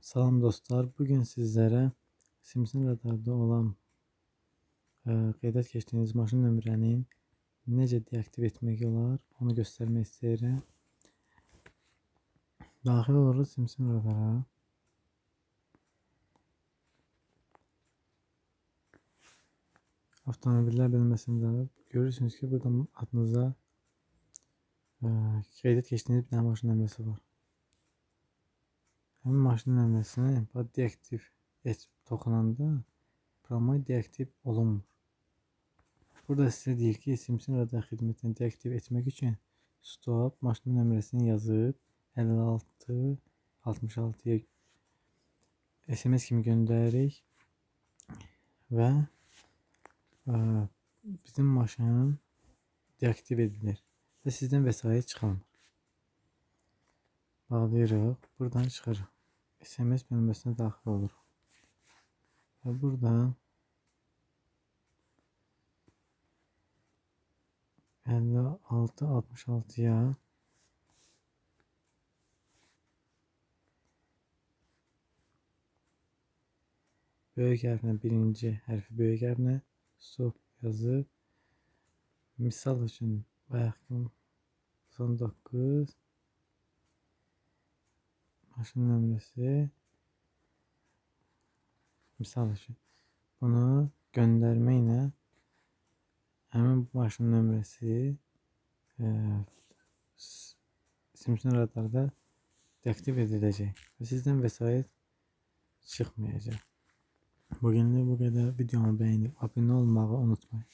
Salam dostlar, bugün sizlere Simsin radarda olan e, qeydət keçdiyiniz maşın nömrənin necə deaktiv etmək olar, onu göstərmək istəyirəm. Daxil oluruq Simsin radara. Avtomobillər bölməsində görürsünüz ki, burada adınıza e, qeydət keçdiyiniz bir maşın nömrəsi var. Həmin maşın nömrəsini bax deaktiv et toxunanda proqram deaktiv olunmur. Burada sizə deyir ki, Simsin radar xidmətini deaktiv etmək üçün stop maşın nömrəsini yazıb 56 66-ya SMS kimi göndəririk və ə, bizim maşın deaktiv edilir və sizdən vəsait çıxarmır. Bağlayırıq, buradan çıxırıq. SMS bölməsinə daxil oluruq. Və buradan 56 66-ya böyük hərflə birinci hərfi böyük hərflə stop yazıb misal üçün bayaqkı 99 maşın nömrəsi misal üçün bunu göndərməklə həmin bu maşın nömrəsi e, Simson radarda deaktiv ediləcək və sizdən vəsait çıxmayacaq. Bugünlük bu qədər. Videomu beğenip abone olmayı unutmayın.